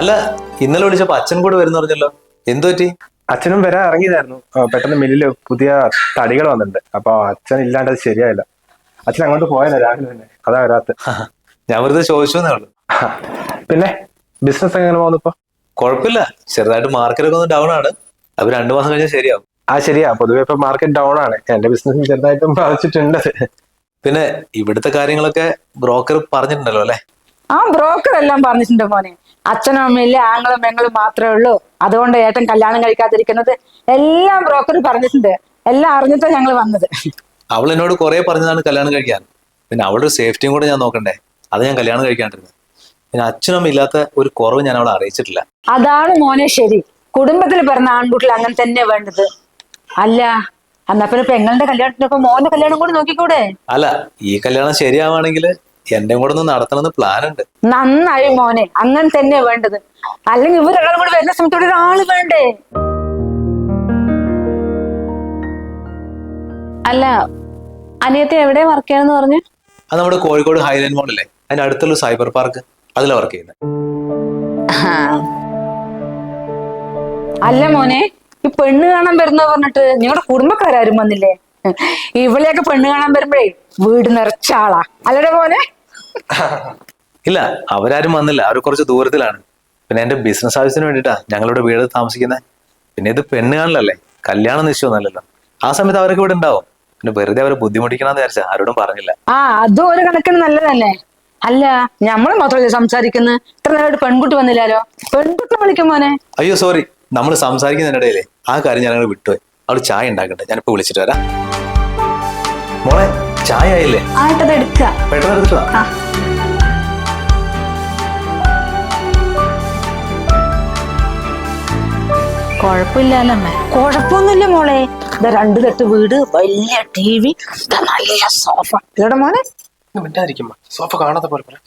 അല്ല ഇന്നലെ വിളിച്ചപ്പോ അച്ഛൻ കൂടെ വരുന്ന പറഞ്ഞല്ലോ. എന്തു പറ്റി? അച്ഛനും വരാൻ ഇറങ്ങിയതായിരുന്നു. ആ, പെട്ടെന്ന് മില്ലിൽ പുതിയ തടികൾ വന്നിട്ടുണ്ട്. അപ്പൊ അച്ഛൻ ഇല്ലാണ്ട് അത് ശരിയായില്ല. അച്ഛൻ അങ്ങോട്ട് പോയതാ രാവിലെ തന്നെ. അതാ വരാത്ത. ഞാൻ വെറുതെ ചോദിച്ചു എന്നേ ഉള്ളൂ പിന്നെ ബിസിനസ് എങ്ങനെ പോകുന്നു ഇപ്പൊ? കുഴപ്പമില്ല. ചെറുതായിട്ട് മാർക്കറ്റൊക്കെ ഒന്ന് ഡൗൺ ആണ്. അപ്പൊ രണ്ടു മാസം കഴിഞ്ഞാൽ ശരിയാവും. ആ ശരിയാ. പൊതുവെ ഇപ്പൊ മാർക്കറ്റ് ഡൗൺ ആണ്. എന്റെ ബിസിനസ് ചെറുതായിട്ടും ബാധിച്ചിട്ടുണ്ട്. പിന്നെ ഇവിടുത്തെ കാര്യങ്ങളൊക്കെ ബ്രോക്കർ പറഞ്ഞിട്ടുണ്ടല്ലോ അല്ലെ? ആ ബ്രോക്കർ എല്ലാം പറഞ്ഞിട്ടുണ്ട് മോനെ. അച്ഛനും അമ്മയില്ല ആങ്ങളും പെങ്ങളും മാത്രമേ ഉള്ളൂ. അതുകൊണ്ട് ഏട്ടൻ കല്യാണം കഴിക്കാതിരിക്കുന്നത് എല്ലാം ബ്രോക്കർ പറഞ്ഞിട്ടുണ്ട്. എല്ലാം അറിഞ്ഞിട്ടാ ഞങ്ങൾ വന്നത്. അവൾ എന്നോട് കുറെ പറഞ്ഞതാണ് കല്യാണം കഴിക്കാൻ. പിന്നെ അവളുടെ ഒരു സേഫ്റ്റിയും കൂടെ ഞാൻ നോക്കണ്ടേ? അത് ഞാൻ കല്യാണം കഴിക്കാണ്ടിരുന്നത്. പിന്നെ അച്ഛനും ഇല്ലാത്ത ഒരു കുറവ് ഞാൻ അവളെ അറിയിച്ചിട്ടില്ല. അതാണ് മോനെ ശരി. കുടുംബത്തിൽ പിറന്ന ആൺകുട്ടികൾ അങ്ങനെ തന്നെ വേണ്ടത്. അല്ല എന്നാ പിന്നെ പെങ്ങളുടെ കല്യാണത്തിനൊക്കെ മോന്റെ കല്യാണം കൂടി നോക്കിക്കൂടെ? അല്ല ഈ കല്യാണം ശരിയാവാണെങ്കിൽ എന്റെ കൂടെ ഒന്ന് നടത്തണമെന്ന് പ്ലാൻ ഉണ്ട്. നന്നായി മോനെ. അങ്ങനെ തന്നെ വേണ്ടത്. അല്ലെങ്കിൽ ഇവരൊരാളും കൂടെ വരുന്ന സമയത്ത് ഇവിടെ ഒരാൾ വേണ്ടേ? അല്ല അനിയത്തെ എവിടെ വർക്ക് ചെയ്യണമെന്ന് പറഞ്ഞു? അത് നമ്മുടെ കോഴിക്കോട് ഹൈലൈൻ മോഡല്ലേ അതിന്റെ അടുത്തുള്ള സൈബർ പാർക്ക്. അതിലാണ് വർക്ക് ചെയ്യുന്നത് അല്ല മോനെ ഈ പെണ്ണ് കാണാൻ വരുന്ന പറഞ്ഞിട്ട് നിങ്ങളുടെ കുടുംബക്കാരും വന്നില്ലേ? ഇവളെയൊക്കെ പെണ്ണ് കാണാൻ വരുമ്പോഴേ വീട് നിറച്ചാളാ അല്ലടെ മോനെ? ഇല്ല അവരാരും വന്നില്ല. അവർ കുറച്ച് ദൂരത്തിലാണ്. പിന്നെ എന്റെ ബിസിനസ് ആവശ്യത്തിന് വേണ്ടിട്ടാ ഞങ്ങളിവിടെ വീട് താമസിക്കുന്നത് പിന്നെ ഇത് പെണ്ണ് കാണലല്ലേ? കല്യാണം നിശ്ചയമൊന്നുമല്ലല്ലോ. ആ സമയത്ത് അവരൊക്കെ ഇവിടെ ഉണ്ടാവും. പിന്നെ വെറുതെ അവരെ ബുദ്ധിമുട്ടിക്കണമെന്ന് വിചാരിച്ചാ ആരോടും പറഞ്ഞില്ല. ആ അതും ഒരു കണക്കിന് നല്ലതല്ലേ? അല്ല ഞമ്മൾ മാത്രമല്ലേ സംസാരിക്കുന്നത് ഇത്ര നേരമായിട്ട് പെൺകുട്ടി വന്നില്ലാലോ? പെൺകുട്ടി വിളിക്കും മോനെ. അയ്യോ സോറി നമ്മൾ സംസാരിക്കുന്നതിനിടയിലേ ആ കാര്യം ഞാൻ വിട്ടു അവൾ ചായ ഉണ്ടാക്കട്ടെ. ഞാനിപ്പോ വിളിച്ചിട്ട് വരാം. മോളെ ചായ ആയില്ലേ ആയിട്ടത് എടുക്കുക. പെട്ടെന്ന് എടുക്കാം അമ്മേ. കുഴപ്പമൊന്നുമില്ല മോളെ. ഇതാ രണ്ട് തട്ട് വീട് വലിയ ടി വി നല്ല സോഫ ഇവിടെ മോനെ? മിണ്ടായിരിക്കും സോഫ കാണാത്ത പോലെ പോലെ.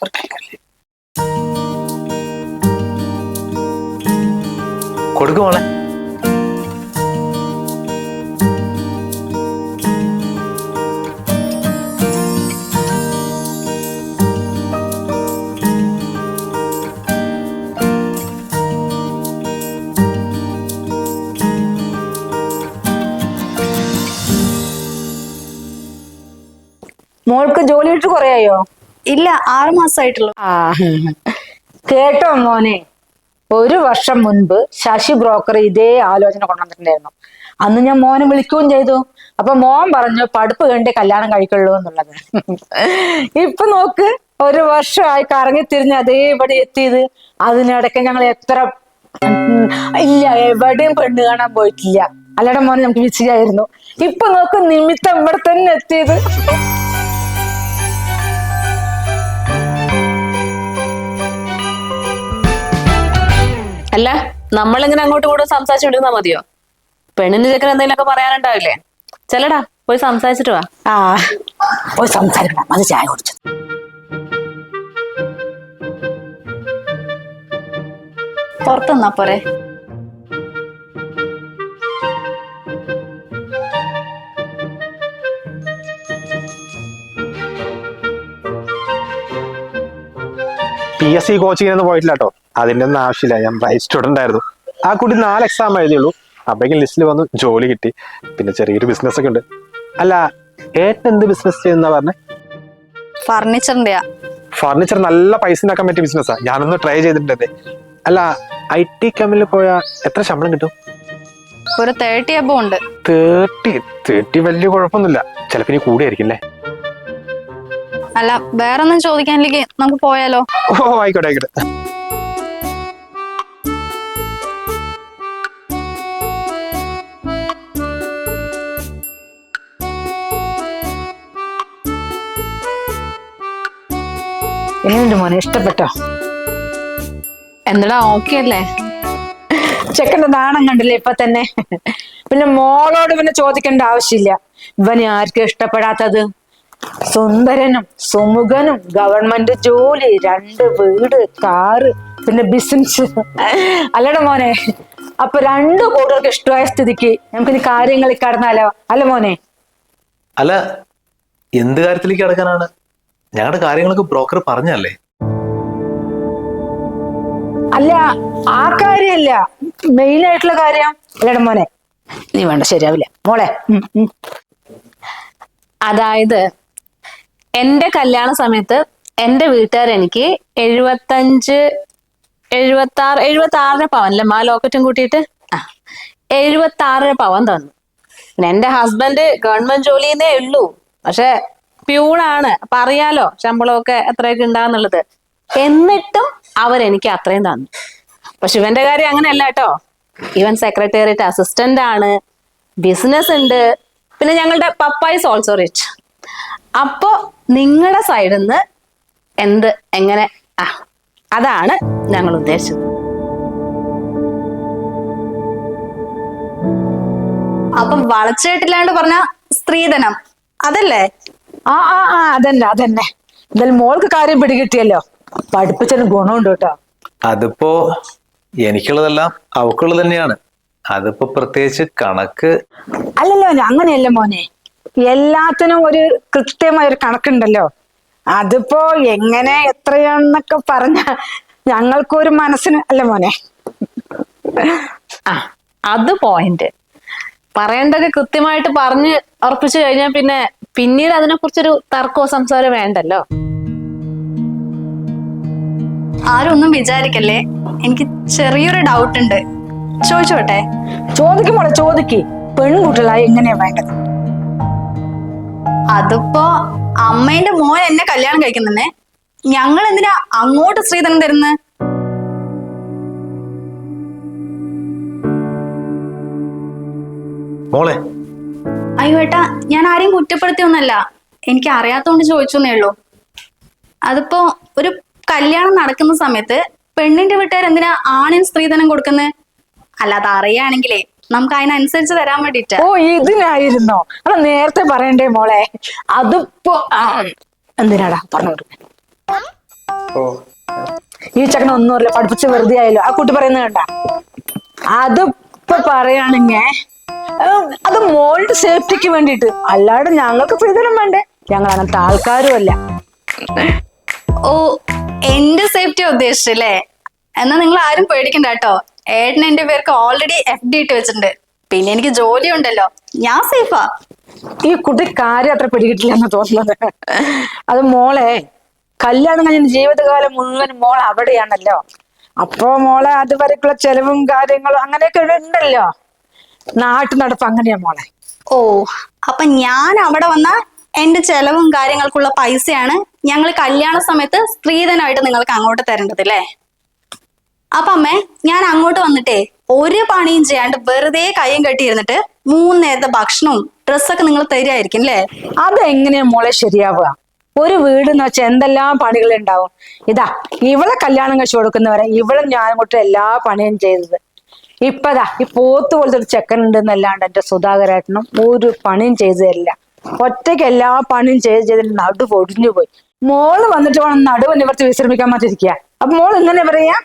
ഇട്ട് ഇല്ല ആറ് മാസമായിട്ടുള്ളൂ ആ കേട്ടോ മോനെ. ഒരു വർഷം മുൻപ് ശശി ബ്രോക്കർ ഇതേ ആലോചന കൊണ്ടുവന്നിട്ടുണ്ടായിരുന്നു. അന്ന് ഞാൻ മോനെ വിളിക്കുകയും ചെയ്തു. അപ്പൊ മോൻ പറഞ്ഞു പടുപ്പ് കണ്ടേ കല്യാണം കഴിക്കുള്ളൂ എന്നുള്ളത്. ഇപ്പൊ നോക്ക് ഒരു വർഷമായി കറങ്ങി തിരിഞ്ഞ് അതേപടി എത്തിയത്. അതിനിടയ്ക്ക് ഞങ്ങൾ എത്ര ഇല്ല എവിടെയും പെണ്ണ് കാണാൻ പോയിട്ടില്ല. അല്ലട മോനെ നമുക്ക് വിജയായിരുന്നു ഇപ്പൊ നോക്ക് നിമിത്തം ഇവിടെ തന്നെ എത്തിയത്. അല്ല നമ്മളിങ്ങനെ അങ്ങോട്ടും സംസാരിച്ചു സംസാരിച്ചുകൊണ്ടിരുന്നാ മതിയോ? പെണ്ണിന് ചെക്കൻ എന്തെങ്കിലുമൊക്കെ പറയാനുണ്ടാവില്ലേ? ചെല്ലടാ പോയി സംസാരിച്ചിട്ട് വാ. ആ പോയി സംസാരിക്കണം അത് ചായ കുടിച്ചു. പുറത്തുനിന്നാ പോരെ? പി എസ് സി കോച്ചിങ്ങിനൊന്നും പോയിട്ടില്ല കേട്ടോ അതിന്റെ ഒന്നും ആവശ്യമില്ല. ഞാൻ ബ്രൈറ്റ് സ്റ്റുഡന്റ് ആയിരുന്നു. ആ കുട്ടി നാല് എക്സാം എഴുതിയുള്ളൂ. അപ്പോഴേക്കും ലിസ്റ്റിൽ വന്നു ജോലി കിട്ടി. പിന്നെ ചെറിയൊരു ബിസിനസ് ഒക്കെ ഉണ്ട്. അല്ല ഏട്ടൻ എന്ത് ബിസിനസ് ചെയ്യുന്ന പറഞ്ഞേ? ഫർണിച്ചറിന്റെ ഫർണിച്ചർ നല്ല പൈസ ഉണ്ടാക്കാൻ പറ്റിയ ബിസിനസ്സാ ഞാനൊന്ന് ട്രൈ ചെയ്തിട്ടുണ്ട് അല്ല ഐ ടി കമ്പനിയിൽ പോയാൽ എത്ര ശമ്പളം കിട്ടും? ഒരു തേർട്ടി അബോ ഉണ്ട്. തേർട്ടി തേർട്ടി വലിയ കുഴപ്പമൊന്നുമില്ല. ചിലപ്പോൾ ഇനി കൂടിയായിരിക്കും അല്ലേ? അല്ല വേറൊന്നും ചോദിക്കാനില്ലെങ്കിൽ നമുക്ക് പോയാലോ? ഓ ആയിക്കോട്ടെ ആയിക്കോട്ടെ. എങ്ങനെയുണ്ട് മോനെ? ഇഷ്ടപ്പെട്ടോ? എന്നടാ ഓക്കെ അല്ലേ? ചെക്കന്റെ നാണം കണ്ടില്ലേ ഇപ്പൊ തന്നെ? പിന്നെ മോളോട് പിന്നെ ചോദിക്കേണ്ട ആവശ്യമില്ല. ഇവനെ ആർക്കും ഇഷ്ടപ്പെടാത്തത്? സുന്ദരനും സുമുഖനും ഗവൺമെന്റ് ജോലി രണ്ട് വീട് കാറ് പിന്നെ ബിസിനസ് അല്ലട മോനെ അപ്പൊ രണ്ടു കൂടുതൽ ഇഷ്ടമായ സ്ഥിതിക്ക് നമുക്കിനി കാര്യങ്ങളിൽ കടന്നാലോ? അല്ല മോനെ. അല്ല എന്ത് കാര്യത്തിലേക്ക് കിടക്കാനാണ്? ഞങ്ങളുടെ കാര്യങ്ങളൊക്കെ ബ്രോക്കർ പറഞ്ഞല്ലേ അല്ല അല്ല ആ കാര്യമല്ല മെയിൻ ആയിട്ടുള്ള കാര്യം. അല്ലട മോനെ. നീ വേണ്ട ശരിയാവില്ല. മോളെ. അതായത് എന്റെ കല്യാണ സമയത്ത് എന്റെ വീട്ടുകാർ എനിക്ക് എഴുപത്തഞ്ച് എഴുപത്തി ആറ് എഴുപത്തി ആറര പവനല്ലേ മാ ലോക്കറ്റും കൂട്ടിയിട്ട്? ആ എഴുപത്തി ആറര പവൻ തന്നു. പിന്നെ എന്റെ ഹസ്ബൻഡ് ഗവൺമെന്റ് ജോലിന്നേ ഉള്ളൂ. പക്ഷെ പ്യൂണാണ് അപ്പൊ അറിയാലോ ശമ്പളമൊക്കെ എത്രയൊക്കെ ഉണ്ടാന്നുള്ളത് എന്നിട്ടും അവരെനിക്ക് അത്രയും തന്നു. അപ്പൊ ശിവന്റെ കാര്യം അങ്ങനെയല്ല കേട്ടോ. ഇവൻ സെക്രട്ടേറിയറ്റ് അസിസ്റ്റന്റ് ആണ്. ബിസിനസ് ഉണ്ട്. പിന്നെ ഞങ്ങളുടെ പപ്പായ്സ് ഓൾസോ റിച്ച് അപ്പോ നിങ്ങളുടെ സൈഡിൽ നിന്ന് എന്ത് എങ്ങനെ? ആ അതാണ് ഞങ്ങൾ ഉദ്ദേശിച്ചത്. അപ്പം വളച്ചുകെട്ടില്ലാണ്ട് പറഞ്ഞ സ്ത്രീധനം. അതല്ലേ? ആ ആ ആ അതന്നെ അതന്നെ. എന്തായാലും മോൾക്ക് കാര്യം പിടികിട്ടിയല്ലോ. പഠിപ്പിച്ചതിന് ഗുണമുണ്ട് കേട്ടോ. അതിപ്പോ എനിക്കുള്ളതെല്ലാം അവക്കുള്ളത് തന്നെയാണ്. അതിപ്പോ പ്രത്യേകിച്ച് കണക്ക് അല്ലല്ലോ അങ്ങനെയല്ല മോനെ? എല്ലാത്തിനും ഒരു കൃത്യമായ ഒരു കണക്കുണ്ടല്ലോ. അതിപ്പോ എങ്ങനെ എത്രയാണെന്നൊക്കെ പറഞ്ഞ ഞങ്ങൾക്കൊരു മനസ്സിന് അല്ല മോനെ? ആ അത് പോയിന്റ് പറയേണ്ടത് കൃത്യമായിട്ട് പറഞ്ഞ് ഉറപ്പിച്ചു കഴിഞ്ഞാൽ പിന്നെ പിന്നീട് അതിനെക്കുറിച്ചൊരു തർക്കമോ സംസാരം വേണ്ടല്ലോ? ആരൊന്നും ഒന്നും വിചാരിക്കല്ലേ? എനിക്ക് ചെറിയൊരു ഡൗട്ട് ഉണ്ട് ചോദിച്ചോട്ടെ? ചോദിക്കും മോളെ ചോദിക്ക്. പെൺകുട്ടികളായി എങ്ങനെയാ വേണ്ടത്? അതിപ്പോ അമ്മേന്റെ മോൻ എന്നെ കല്യാണം കഴിക്കുന്നേ ഞങ്ങൾ എന്തിനാ അങ്ങോട്ട് സ്ത്രീധനം തരുന്നത് മോളെ അയ്യോ ഏട്ടാ ഞാൻ ആരെയും കുറ്റപ്പെടുത്തിയൊന്നല്ല. എനിക്ക് അറിയാത്തോണ്ട് ചോദിച്ചെന്നേ ഉള്ളൂ. അതിപ്പോ ഒരു കല്യാണം നടക്കുന്ന സമയത്ത് പെണ്ണിന്റെ വീട്ടുകാർ എന്തിനാ ആണിന് സ്ത്രീധനം കൊടുക്കുന്നത് അല്ലാതെ അറിയാണെങ്കിലേ നമുക്ക് അതിനനുസരിച്ച് തരാൻ വേണ്ടിട്ട് ഓ ഇതിനായിരുന്നോ? അത് നേരത്തെ പറയണ്ടേ മോളെ. അതിപ്പോ ആ, എന്തിനാടാ? പറഞ്ഞോട് ഈ ചക്കന ഒന്നുമില്ല പഠിപ്പിച്ച് വെറുതെ ആയല്ലോ. ആ കുട്ടി പറയുന്നത് കണ്ട? അതിപ്പോ പറയാണെങ്കി ഉം, അത് മോളുടെ സേഫ്റ്റിക്ക് വേണ്ടിട്ട് അല്ലാണ്ട് ഞങ്ങൾക്ക് ഫ്രീതനം വേണ്ടേ? ഞങ്ങൾ അങ്ങനത്തെ ആൾക്കാരും അല്ല ഓ എന്റെ സേഫ്റ്റി ഉദ്ദേശിച്ചല്ലേ എന്നാ നിങ്ങൾ ആരും പേടിക്കണ്ട കേട്ടോ. ഏട്ടൻ എന്റെ പേർക്ക് ഓൾറെഡി എഫ് ഡി ഇട്ട് വെച്ചിട്ടുണ്ട്. പിന്നെ എനിക്ക് ജോലി ഉണ്ടല്ലോ ഞാൻ സേഫാ ഈ കുട്ടി കാര്യം അത്ര പിടികിട്ടില്ല എന്ന് തോന്നുന്നത്. അത് മോളെ കല്യാണം കഴിഞ്ഞ ജീവിതകാലം മുഴുവൻ മോൾ അവിടെയാണല്ലോ. അപ്പോ മോളെ അതുവരെക്കുള്ള ചെലവും കാര്യങ്ങളും അങ്ങനെയൊക്കെ ഉണ്ടല്ലോ. നാട്ടു നടപ്പ് അങ്ങനെയാ മോളെ. ഓ അപ്പൊ ഞാൻ അവിടെ വന്ന എന്റെ ചെലവും കാര്യങ്ങൾക്കുള്ള പൈസയാണ് ഞങ്ങൾ കല്യാണ സമയത്ത് സ്ത്രീധനമായിട്ട് നിങ്ങൾക്ക് അങ്ങോട്ട് തരേണ്ടത് അല്ലേ? അപ്പൊ അമ്മേ ഞാൻ അങ്ങോട്ട് വന്നിട്ടേ ഒരു പണിയും ചെയ്യാണ്ട് വെറുതെ കയ്യും കെട്ടിയിരുന്നിട്ട് മൂന്ന് നേരത്തെ ഭക്ഷണവും ഡ്രസ്സൊക്കെ നിങ്ങൾ തരുമായിരിക്കും അല്ലേ? അതെങ്ങനെയാ മോളെ ശരിയാവുക? ഒരു വീട് എന്ന് വെച്ചാൽ എന്തെല്ലാം പണികൾ ഉണ്ടാവും? ഇതാ ഇവളെ കല്യാണം കഴിച്ചു കൊടുക്കുന്നവരെ ഇവളും ഞാനും കൂട്ടും എല്ലാ പണിയും ചെയ്തത്. ഇപ്പതാ ഈ പോത്ത് പോലത്തെ ഒരു ചെക്കൻ ഉണ്ടെന്നല്ലാണ്ട് എന്റെ സുധാകരേട്ടനും ഒരു പണിയും ചെയ്തു തരില്ല ഒറ്റയ്ക്ക് എല്ലാ പണിയും ചെയ്ത് ചെയ്തിട്ട് നടു പൊടിഞ്ഞു പോയി. മോൾ വന്നിട്ട് വേണം നടുവ് നിവർത്തി വിശ്രമിക്കാൻ മാറ്റിരിക്കുക അപ്പൊ മോൾ ഇങ്ങനെ പറയാ?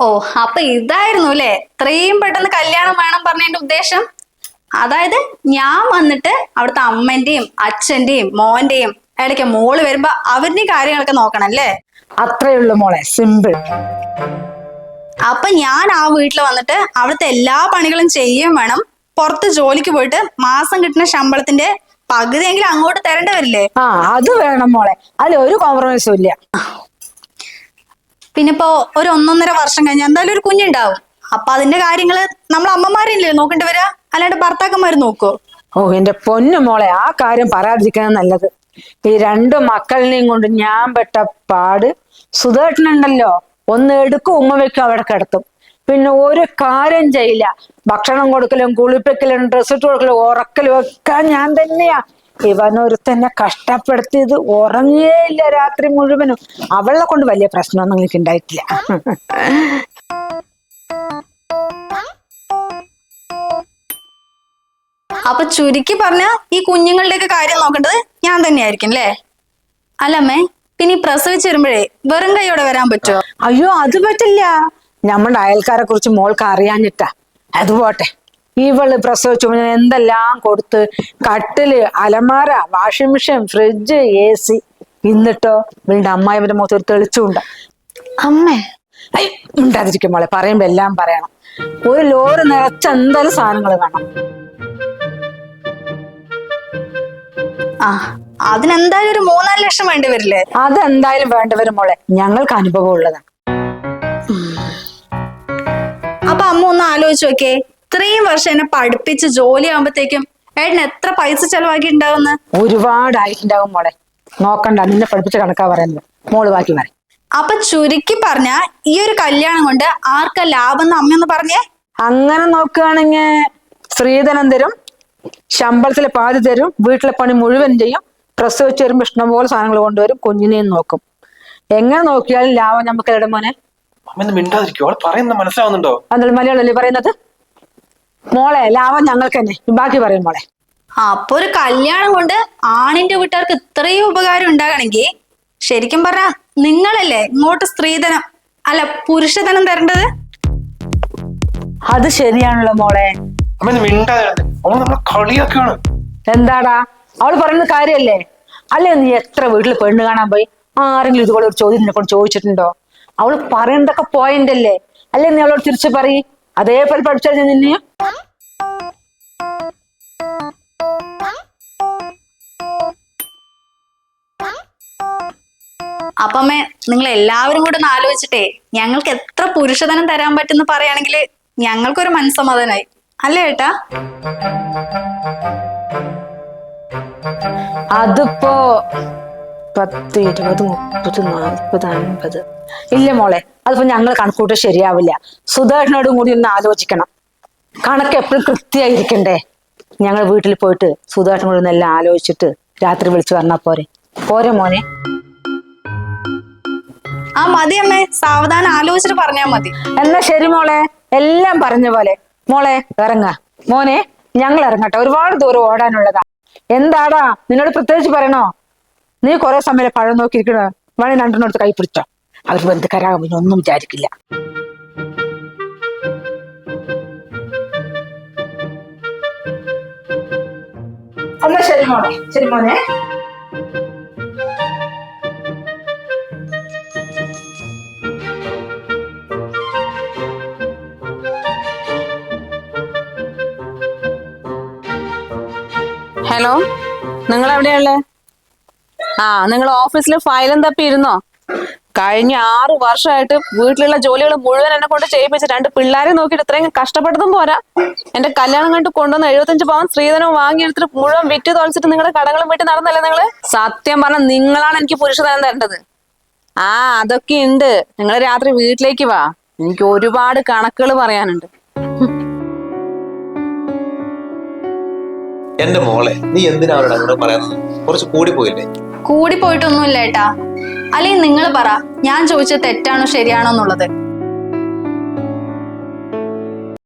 ഓ അപ്പൊ ഇതായിരുന്നു അല്ലേ? ഇത്രയും പെട്ടെന്ന് കല്യാണം വേണം പറഞ്ഞതിന്റെ ഉദ്ദേശം? അതായത് ഞാൻ വന്നിട്ട് അവിടുത്തെ അമ്മന്റെയും അച്ഛന്റെയും മോന്റെയും ഇടയ്ക്ക് മോൾ വരുമ്പോ അവരുടെ കാര്യങ്ങളൊക്കെ നോക്കണം അല്ലേ അത്രേ ഉള്ളൂ മോളെ സിമ്പിൾ അപ്പൊ ഞാൻ ആ വീട്ടിൽ വന്നിട്ട് അവിടുത്തെ എല്ലാ പണികളും ചെയ്യുകയും വേണം. പുറത്ത് ജോലിക്ക് പോയിട്ട് മാസം കിട്ടുന്ന ശമ്പളത്തിന്റെ പകുതിയെങ്കിലും അങ്ങോട്ട് തരേണ്ടി വരില്ലേ? ആ അത് വേണം മോളെ. അതിൽ ഒരു കോംപ്രമൈസും ഇല്ല. പിന്നെ ഇപ്പോ ഒരു ഒന്നൊന്നര വർഷം കഴിഞ്ഞ എന്തായാലും ഒരു കുഞ്ഞുണ്ടാവും. അപ്പൊ അതിന്റെ കാര്യങ്ങൾ നമ്മൾ അമ്മമാരില്ലേ നോക്കേണ്ടി വരാ? അല്ലാണ്ട് ഭർത്താക്കന്മാര് നോക്കോ? ഓ എന്റെ പൊന്നു മോളെ ആ കാര്യം പറയാതിരിക്കണം നല്ലത്. ഈ രണ്ട് മക്കളിനെയും കൊണ്ട് ഞാൻ പെട്ട പാട് സുധേട്ടനുണ്ടല്ലോ. ഒന്ന് എടുക്കും ഉമ്മ വെക്കും അവിടെ കിടത്തും. പിന്നെ ഒരു കാര്യം ചെയ്യില്ല. ഭക്ഷണം കൊടുക്കലും കുളിപ്പിക്കലും ഡ്രസ്സ് ഇട്ട് കൊടുക്കലും ഉറക്കലും ഒക്കെ ഞാൻ തന്നെയാ. ഇവനൊരുത്തന്നെ കഷ്ടപ്പെടുത്തിയത് ഉറങ്ങിയേ ഇല്ല രാത്രി മുഴുവനും. അവളെ കൊണ്ട് വലിയ പ്രശ്നമൊന്നും എനിക്ക് ഉണ്ടായിട്ടില്ല. അപ്പൊ ചുരുക്കി പറഞ്ഞ ഈ കുഞ്ഞുങ്ങളുടെയൊക്കെ കാര്യം നോക്കേണ്ടത് ഞാൻ തന്നെയായിരിക്കും അല്ലേ അല്ലമ്മേ പിന്നെ ഈ പ്രസവിച്ച് വരുമ്പോഴേ വെറും കൈയോടെ വരാൻ പറ്റുമോ അയ്യോ അത് പറ്റില്ല. നമ്മുടെ അയൽക്കാരെ കുറിച്ച് മോൾക്ക് അറിയാഞ്ഞിട്ടാ. അത് പോട്ടെ. ഇവൾ പ്രസവിച്ചു ഞാൻ എന്തെല്ലാം കൊടുത്ത് കട്ടിൽ അലമാര washing machine fridge A C. എന്നിട്ടോ ഇവളുടെ അമ്മായിവന്റെ മുഖത്ത് ഒരു തെളിച്ചുണ്ട് അമ്മേ. ഐ ഉണ്ടാതിരിക്കും മോളെ. പറയുമ്പോ എല്ലാം പറയണം. ഒരു ലോറി നിറച്ച എന്തായാലും സാധനങ്ങൾ വേണം. ആ അതിനെന്തായാലും ഒരു മൂന്നാൽ ലക്ഷം വേണ്ടി വരില്ലേ? അതെന്തായാലും വേണ്ടവരും മോളെ. ഞങ്ങൾക്ക് അനുഭവം ഉള്ളതാണ്. അപ്പൊ അമ്മ ഒന്ന് ആലോചിച്ച് നോക്കേ ഇത്രയും വർഷം എന്നെ പഠിപ്പിച്ച് ജോലി ആവുമ്പത്തേക്കും ഏട്ടന് എത്ര പൈസ ചെലവാക്കി ഉണ്ടാവുന്ന ഒരുപാടായിട്ടുണ്ടാവും മോളെ. നോക്കണ്ട നിന്നെ പഠിപ്പിച്ച കണക്കാ പറയുന്നത്. മോൾ ബാക്കി പറയും. അപ്പൊ ചുരുക്കി പറഞ്ഞ ഈ ഒരു കല്യാണം കൊണ്ട് ആർക്കാ ലാഭം എന്ന് അമ്മയൊന്ന് പറഞ്ഞേ. അങ്ങനെ നോക്കുകയാണെങ്കിൽ സ്ത്രീധനം തരും ശമ്പളത്തിലെ പാതി തരും വീട്ടിലെ പണി മുഴുവൻ ചെയ്യും പ്രസവിച്ച് വരുമ്പോൾ ഇഷ്ടംപോലെ സാധനങ്ങൾ കൊണ്ടുവരും കുഞ്ഞിനെയും നോക്കും. എങ്ങനെ നോക്കിയാലും ലാഭം നമുക്ക് മോനെ. മനസ്സിലാവുന്നുണ്ടോ? മലയാളല്ലേ പറയുന്നത്? മോളെ ലാഭം ഞങ്ങൾക്ക് തന്നെ. ബാക്കി പറയും മോളെ. അപ്പൊ ഒരു കല്യാണം കൊണ്ട് ആണിന്റെ വീട്ടുകാർക്ക് ഇത്രയും ഉപകാരം ഉണ്ടാകണമെങ്കിൽ ശരിക്കും പറഞ്ഞ നിങ്ങളല്ലേ ഇങ്ങോട്ട് സ്ത്രീധനം അല്ല പുരുഷധനം തരേണ്ടത്? അത് ശരിയാണല്ലോ മോളെ. അമ്മ മിണ്ടാതെ അവൾ നമ്മളെ കളിയാക്കാണ് എന്താടാ? അവൾ പറയുന്ന കാര്യല്ലേ? അല്ലേ നീ എത്ര വീട്ടിൽ പെണ്ണ് കാണാൻ പോയി? ആരെങ്കിലും ഇതുപോലെ ഒരു ചോദ്യം നിന്നെ കൊണ്ട് ചോദിച്ചിട്ടുണ്ടോ? അവൾ പറയണ്ടൊക്കെ പോയിന്റ് അല്ലേ? അല്ലേ നീ അവളോട് തിരിച്ചു പറയ്? അതേപോലെ പഠിച്ചാൽ ഞാൻ നിന്നെ. അപ്പമ്മേ നിങ്ങൾ എല്ലാവരും കൂടെ ഒന്ന് ആലോചിച്ചിട്ടേ ഞങ്ങൾക്ക് എത്ര പുരുഷധനം തരാൻ പറ്റുന്ന പറയുകയാണെങ്കിൽ ഞങ്ങൾക്കൊരു മനസ്സമാധാനായി. അല്ലേ ഏട്ടാ? അതിപ്പോ പത്ത് ഇരുപത് മുപ്പത് നാൽപ്പത് അൻപത്. ഇല്ല മോളെ അതിപ്പോ ഞങ്ങൾ കണക്കൂട്ട് ശരിയാവില്ല. സുധേഷനോടും കൂടി ഒന്ന് ആലോചിക്കണം. കണക്ക് എപ്പോഴും കൃത്യമായിരിക്കണ്ടേ? ഞങ്ങൾ വീട്ടിൽ പോയിട്ട് സുധേഷനോട് എല്ലാം ആലോചിച്ചിട്ട് രാത്രി വിളിച്ചു പറഞ്ഞാ പോരെ. പോരെ മോനെ. ആ മതി അമ്മേ സാവധാനം ആലോചിച്ചിട്ട് പറഞ്ഞാ മതി. എന്നാ ശരി മോളെ എല്ലാം പറഞ്ഞ പോലെ. മോളെ ഇറങ്ങ. മോനെ ഞങ്ങൾ ഇറങ്ങട്ടെ. ഒരുപാട് ദൂരം ഓടാനുള്ളതാ. എന്താടാ? നിന്നോട് പ്രത്യേകിച്ച് പറയണോ? നീ കുറെ സമയം പഴം നോക്കിയിരിക്കണോ? വേണേ രണ്ടെണ്ണടുത്ത് കൈ പിടിച്ചോ. അവർ ബന്ധുക്കാരാകും പിന്നെ ഒന്നും വിചാരിക്കില്ല. എന്നാ ശരി മോനെ ശരി മോനെ. ഹലോ നിങ്ങൾ എവിടെയുള്ള ആ നിങ്ങൾ ഓഫീസിൽ ഫയലും തപ്പി ഇരുന്നോ? കഴിഞ്ഞ ആറു വർഷമായിട്ട് വീട്ടിലുള്ള ജോലികൾ മുഴുവൻ എന്നെ കൊണ്ട് ചെയ്യിപ്പിച്ച് രണ്ട് പിള്ളേരെ നോക്കിയിട്ട് ഇത്രയും കഷ്ടപ്പെട്ടതും പോരാ. എന്റെ കല്യാണം കണ്ട് കൊണ്ടുവന്ന എഴുപത്തഞ്ച് പവൻ സ്ത്രീധനം വാങ്ങിയെടുത്തിട്ട് മുഴുവൻ വിറ്റ് തോൽച്ചിട്ട് നിങ്ങളുടെ കടകളും വീട്ടിൽ നടന്നല്ലേ നിങ്ങൾ? സത്യം പറഞ്ഞ നിങ്ങളാണ് എനിക്ക് പുരുഷധനം തരേണ്ടത്. ആ അതൊക്കെ ഉണ്ട്. നിങ്ങൾ രാത്രി വീട്ടിലേക്ക് വാ. എനിക്ക് ഒരുപാട് കണക്കുകൾ പറയാനുണ്ട്. എന്റെ മോളെ നീ എന്തിനാ അങ്ങനെ പറയുന്നത്? കുറച്ച് കൂടി പോയില്ലേ? കൂടി പോയിട്ടൊന്നുമില്ല ഏട്ടാ. അല്ലെങ്കിൽ നിങ്ങൾ പറ. ഞാൻ ചോദിച്ചത് തെറ്റാണോ ശരിയാണോ എന്നുള്ളത്.